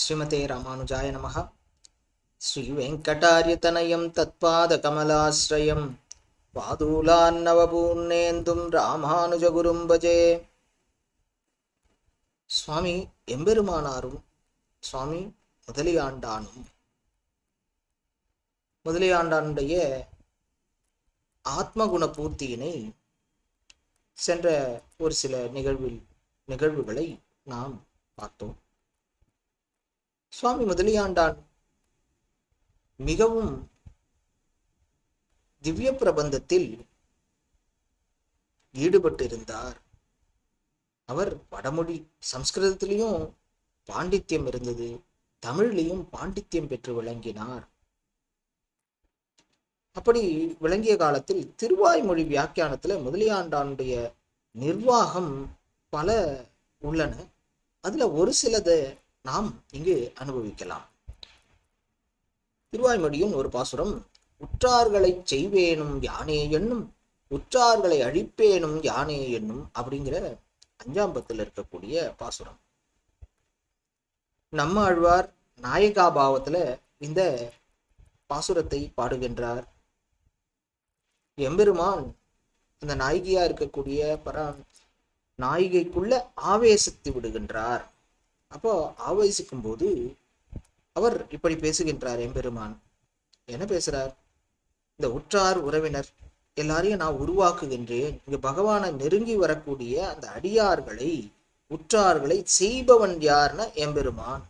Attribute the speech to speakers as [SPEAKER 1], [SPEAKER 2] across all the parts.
[SPEAKER 1] ஸ்ரீமதே ராமானுஜாய நமக ஸ்ரீ வெங்கடாரியதனயம் தத்பாத கமலாசிரயம் பாதூலான்னவபூர்ணேந்தும் ராமானுஜகுரும் பஜே. சுவாமி எம்பெருமானாரும் சுவாமி முதலியாண்டானும். முதலியாண்டானுடைய ஆத்மகுண பூர்த்தியினை சென்ற ஒரு சில நிகழ்வில் நிகழ்வுகளை நாம் பார்த்தோம். சுவாமி முதலியாண்டான். மிகவும் திவ்ய பிரபந்தத்தில் ஈடுபட்டிருந்தார். அவர் வடமொழி சம்ஸ்கிருதத்திலையும் பாண்டித்யம் இருந்தது. தமிழ்லையும் பாண்டித்யம் பெற்று விளங்கினார். அப்படி விளங்கிய காலத்தில் திருவாய்மொழி வியாக்கியானத்துல முதலியாண்டானுடைய நிர்வாகம் பல உள்ளன. அதுல ஒரு சிலதை நாம் இங்கு அனுபவிக்கலாம். திருவாய்மொழியும் ஒரு பாசுரம் உற்றார்களை செய்வேனும் யானே என்னும் உற்றார்களை அழிப்பேனும் யானே என்னும் அப்படிங்கிற அஞ்சாம் பத்தில் இருக்கக்கூடிய பாசுரம். நம்ம ஆழ்வார் நாயகா பாவத்துல இந்த பாசுரத்தை பாடுகின்றார். எம்பெருமான் அந்த நாயகியா இருக்கக்கூடிய பரா நாயகைக்குள்ள ஆவேசத்தை விடுகின்றார். அப்போ ஆவேசிக்கும் போது அவர் இப்படி பேசுகின்றார் எம்பெருமான் என்ன பேசுறார்? இந்த உற்றார் உறவினர் எல்லாரையும் நான் உருவாக்குகின்றேன். இங்க பகவானை நெருங்கி வரக்கூடிய அந்த அடியார்களை உற்றார்களை செய்பவன் யார்னா எம்பெருமான்.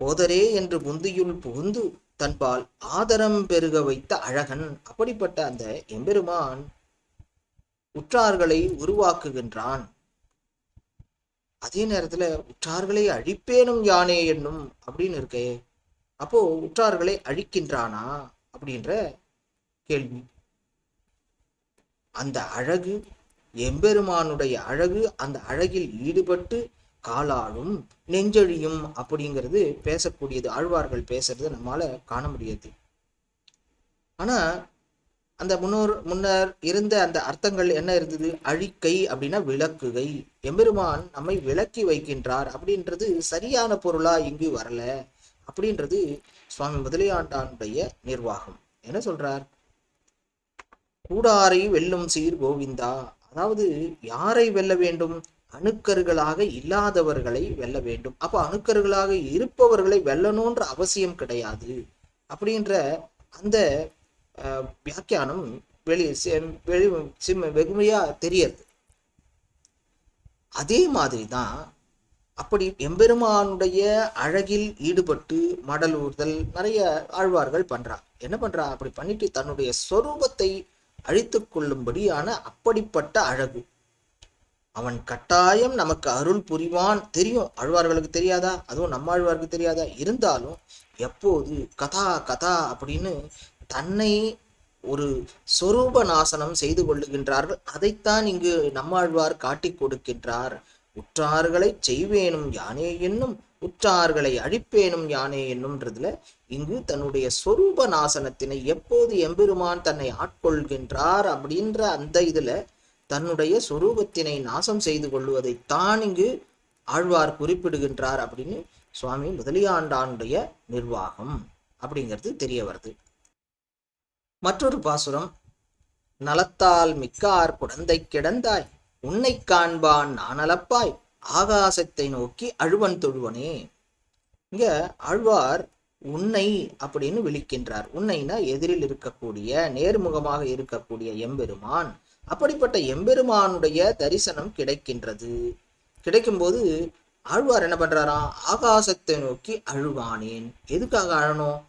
[SPEAKER 1] போதரே என்று முந்தியுள் புகுந்து தன்பால் ஆதரம் பெருக வைத்த அழகன். அப்படிப்பட்ட அந்த எம்பெருமான் உற்றார்களை உருவாக்குகின்றான். அதே நேரத்துல உற்றார்களை அழிப்பேனும் யானே என்னும் அப்படின்னு இருக்கே. அப்போ உற்றார்களை அழிக்கின்றானா அப்படின்ற கேள்வி. அந்த அழகு எம்பெருமானுடைய அழகு அந்த அழகில் ஈடுபட்டு காலாலும் நெஞ்சழியும் அப்படிங்கிறது பேசக்கூடியது ஆழ்வார்கள் பேசுறது நம்மால காண முடியாது. ஆனா அந்த முன்னோர் முன்னர் இருந்த அந்த அர்த்தங்கள் என்ன இருந்தது? அழிக்கை அப்படின்னா விளக்குகை. எம்பெருமான் நம்மை விளக்கி வைக்கின்றார் அப்படின்றது சரியான பொருளா இங்கு வரல அப்படின்றது சுவாமி முதலியாண்டானுடைய நிர்வாகம். என்ன சொல்றார்? கூடாரை வெல்லும் சீர் கோவிந்தா. அதாவது யாரை வெல்ல வேண்டும்? அணுக்கர்களாக இல்லாதவர்களை வெல்ல வேண்டும். அப்ப அணுக்கர்களாக இருப்பவர்களை வெல்லணுன்ற அவசியம் கிடையாது அப்படின்ற அந்த வியாக்கியானம் வெளி வெளி சிம் வெகுமையா தெரியறது. அதே மாதிரி தான் அப்படி எம்பெருமானுடைய அழகில் ஈடுபட்டு மடலூர்தல் நிறைய ஆழ்வார்கள் பண்றா என்ன பண்றா? அப்படி பண்ணிட்டு தன்னுடைய சொரூபத்தை அழித்து கொள்ளும்படியான அப்படிப்பட்ட அழகு. அவன் கட்டாயம் நமக்கு அருள் புரிவான் தெரியும். ஆழ்வார்களுக்கு தெரியாதா? அதுவும் நம்ம ஆழ்வாருக்கு தெரியாதா? இருந்தாலும் எப்போது கதா கதா அப்படின்னு தன்னை ஒரு சொரூப நாசனம் செய்து கொள்ளுகின்றார்கள். அதைத்தான் இங்கு நம்மாழ்வார் காட்டி கொடுக்கின்றார். உற்றார்களை செய்வேனும் யானே என்னும் உற்றார்களை அழிப்பேனும் யானே என்னும்ன்றதுல இங்கு தன்னுடைய சொரூப நாசனத்தினை எப்போது எம்பெருமான் தன்னை ஆட்கொள்கின்றார் அப்படின்ற அந்த இதுல தன்னுடைய சொரூபத்தினை நாசம் செய்து கொள்வதை தான் இங்கு ஆழ்வார் குறிப்பிடுகின்றார் அப்படின்னு சுவாமி முதலியாண்டானுடைய நிர்வாகம் அப்படிங்கிறது தெரிய வருது. மற்றொரு பாசுரம். நலத்தால் மிக்கார் குழந்தை கிடந்தாய் உன்னை காண்பான் நானலப்பாய் ஆகாசத்தை நோக்கி அழுவன் தொழுவனே. இங்க ஆழ்வார் உன்னை அப்படின்னு விழிக்கின்றார் உன்னைனா எதிரில் இருக்கக்கூடிய நேர்முகமாக இருக்கக்கூடிய எம்பெருமான். அப்படிப்பட்ட எம்பெருமானுடைய தரிசனம் கிடைக்கின்றது. கிடைக்கும்போது ஆழ்வார் என்ன பண்றாராம்? ஆகாசத்தை நோக்கி அழுவானேன். எதுக்காக அழணும்?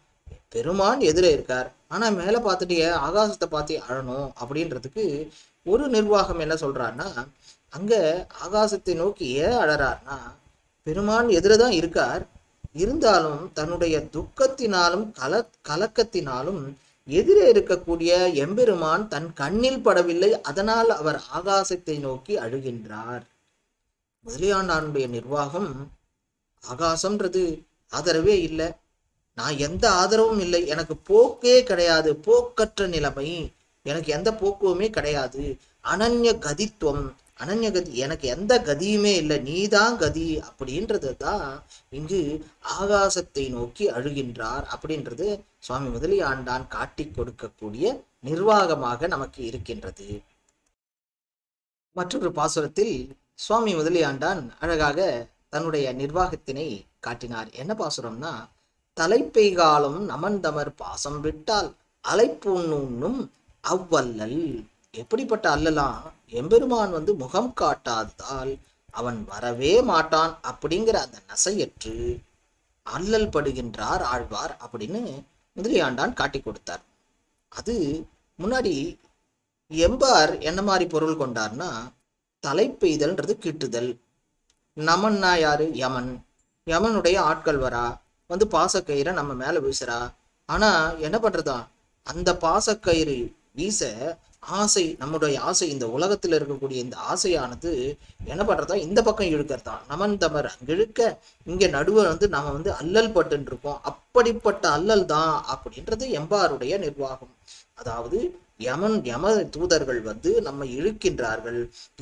[SPEAKER 1] பெருமான் எதிரே இருக்கார். ஆனா மேல பார்த்துட்டு ஆகாசத்தை பார்த்து அழணும் அப்படின்றதுக்கு ஒரு நிர்வாகம் என்ன சொல்றாருன்னா அங்க ஆகாசத்தை நோக்கி ஏன் அழறார்னா பெருமான் எதிரதான் இருக்கார். இருந்தாலும் தன்னுடைய துக்கத்தினாலும் கல கலக்கத்தினாலும் எதிரே இருக்கக்கூடிய எம்பெருமான் தன் கண்ணில் படவில்லை. அதனால் அவர் ஆகாசத்தை நோக்கி அழுகின்றார். முதலியாண்டானுடைய நிர்வாகம் ஆகாசம்ன்றது ஆதரவே இல்லை. நான் எந்த ஆதரவும் இல்லை. எனக்கு போக்கே கிடையாது. போக்கற்ற நிலைமை. எனக்கு எந்த போக்குவமே கிடையாது. அனன்ய கதித்துவம். அனன்ய கதி எனக்கு எந்த கதியுமே இல்லை. நீதான் கதி அப்படின்றது தான் இங்கு ஆகாசத்தை நோக்கி அழுகின்றார் அப்படின்றது சுவாமி முதலியாண்டான் காட்டி கொடுக்கக்கூடிய நிர்வாகமாக நமக்கு இருக்கின்றது. மற்றொரு பாசுரத்தில் சுவாமி முதலியாண்டான் அழகாக தன்னுடைய நிர்வாகத்தினை காட்டினார். என்ன பாசுரம்னா தலைப்பெய்காலம் நமந்தமர் பாசம் விட்டால் அலைப்புண்ணும் அவ்வல்லல். எப்படிப்பட்ட அல்லலாம் எம்பெருமான் வந்து முகம் காட்டாததால் அவன் வரவே மாட்டான் அப்படிங்கிற அந்த நசையற்று அல்லல் படுகின்றார் ஆழ்வார் அப்படின்னு முதலியாண்டான் காட்டி கொடுத்தார். அது முன்னாடி எம்பார் என்ன மாதிரி பொருள் கொண்டார்னா தலைப்பெய்தல்ன்றது கிட்டுதல். நமன்னா யாரு? யமன். யமனுடைய ஆட்கள் வரா? வந்து பாசக்கயிறை நம்ம மேலே வீசுறா? ஆனால் என்ன பண்ணுறதா அந்த பாசக்கயிறு வீச ஆசை நம்முடைய ஆசை இந்த உலகத்தில் இருக்கக்கூடிய இந்த ஆசையானது என்ன பண்ணுறதா இந்த பக்கம் இழுக்கிறதா? நமன் தமர் இழுக்க இங்கே நடுவே வந்து நம்ம வந்து அல்லல் பட்டுன்னு இருக்கோம். அப்படிப்பட்ட அல்லல் தான் அப்படின்றது எம்பாருடைய நிர்வாகம். அதாவது யமன் யம தூதர்கள் வந்து நம்ம இழுக்கின்றார்கள்.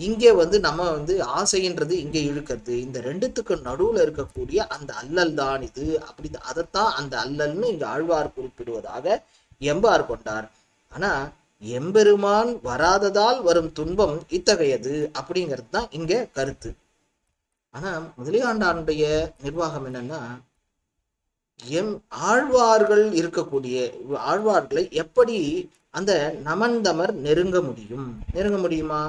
[SPEAKER 1] இங்கே வந்து நம்ம வந்து ஆசைன்றது இங்கே இழுக்கிறது. இந்த ரெண்டுத்துக்கு நடுவுல இருக்கக்கூடிய அந்த அல்லல் தான் இது. அப்படி அதைத்தான் அந்த அல்லல்னு இங்க ஆழ்வார் குறிப்பிடுவதாக எம்பார் கொண்டார். ஆனா எம்பெருமான் வராததால் வரும் துன்பம் இத்தகையது அப்படிங்கிறது தான் இங்க கருத்து. ஆனா முதலியாண்டானுடைய நிர்வாகம் என்னன்னா எம் ஆழ்வார்கள் இருக்கக்கூடிய ஆழ்வார்களை எப்படி அந்த நமந்தமர் நெருங்க முடியும். நெருங்க முடியுமா?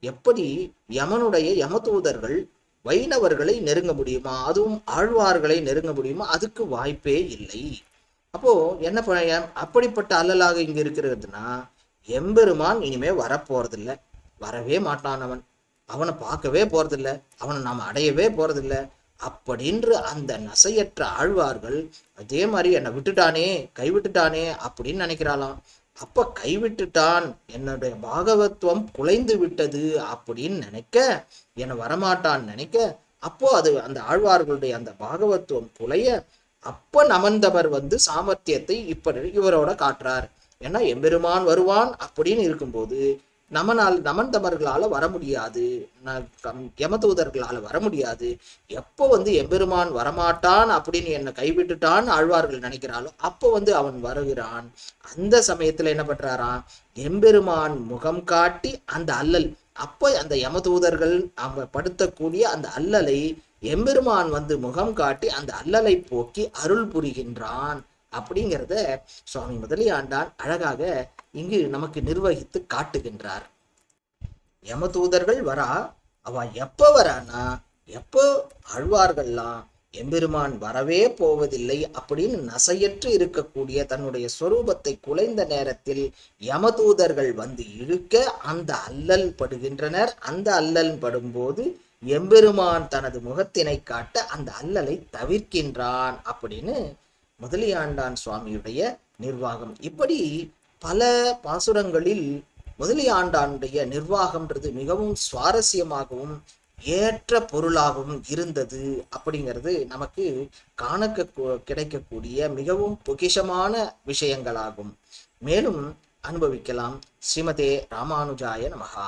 [SPEAKER 1] எப்படி யமனுடைய யமதூதர்கள் வைணவர்களை நெருங்க முடியுமா? அதுவும் ஆழ்வார்களை நெருங்க முடியுமா? அதுக்கு வாய்ப்பே இல்லை. அப்போ என்ன பண்ண அப்படிப்பட்ட அல்லலாக இங்க இருக்கிறதுனா எம்பெருமான் இனிமே வரப்போறதில்ல. வரவே மாட்டான் அவன். அவனை பார்க்கவே போறதில்ல. அவனை நாம் அடையவே போறதில்ல. அப்படின்ற அந்த நசையற்ற ஆழ்வார்கள் அதே மாதிரி என்னை விட்டுட்டானே கைவிட்டுட்டானே அப்படின்னு நினைக்கிறாளாம். அப்ப கைவிட்டுட்டான். என்னுடைய பாகவத்துவம் குலைந்து விட்டது அப்படின்னு நினைக்க என்னை வரமாட்டான் நினைக்க அப்போ அது அந்த ஆழ்வார்களுடைய அந்த பாகவத்துவம் குலைய அப்ப நமந்தவர் வந்து சாமர்த்தியத்தை இப்படி இவரோட காட்டுறார். ஏன்னா எம்பெருமான் வருவான் அப்படின்னு இருக்கும்போது நமனால் நமந்தமர்களால வர முடியாது. யமதூதர்களால வர முடியாது. எப்போ வந்து எம்பெருமான் வரமாட்டான் அப்படின்னு என்னை கைவிட்டுட்டான் ஆழ்வார்கள் நினைக்கிறாளோ அப்போ வந்து அவன் வருகிறான். அந்த சமயத்தில் என்ன பண்ணுறாராம் எம்பெருமான் முகம் காட்டி அந்த அல்லல் அப்போ அந்த யமதூதர்கள் அவங்க படுத்தக்கூடிய அந்த அல்லலை எம்பெருமான் வந்து முகம் காட்டி அந்த அல்லலை போக்கி அருள் புரிகின்றான். அப்படிங்கிறத சுவாமி முதலியாண்டான் அழகாக இங்கு நமக்கு நிர்வகித்து காட்டுகின்றார். யமதூதர்கள் வரா அவ எப்ப வரானா எப்போ அழ்வார்கள்லாம் எம்பெருமான் வரவே போவதில்லை அப்படின்னு நசையற்று இருக்கக்கூடிய தன்னுடைய சொரூபத்தை குலைந்த நேரத்தில் யமதூதர்கள் வந்து இழுக்க அந்த அல்லல் படுகின்றனர். அந்த அல்லல் படும்போது எம்பெருமான் தனது முகத்தினை காட்ட அந்த அல்லலை தவிர்க்கின்றான் அப்படின்னு முதலியாண்டான் சுவாமியுடைய நிர்வாகம். இப்படி பல பாசுரங்களில் முதலியாண்டானுடைய நிர்வாகம்ன்றது மிகவும் சுவாரஸ்யமாகவும் ஏற்ற பொருளாகவும் இருந்தது அப்படிங்கிறது நமக்கு காணக்க கிடைக்கக்கூடிய மிகவும் பொக்கிஷமான விஷயங்களாகும். மேலும் அனுபவிக்கலாம். ஸ்ரீமதே ராமானுஜாய நமகா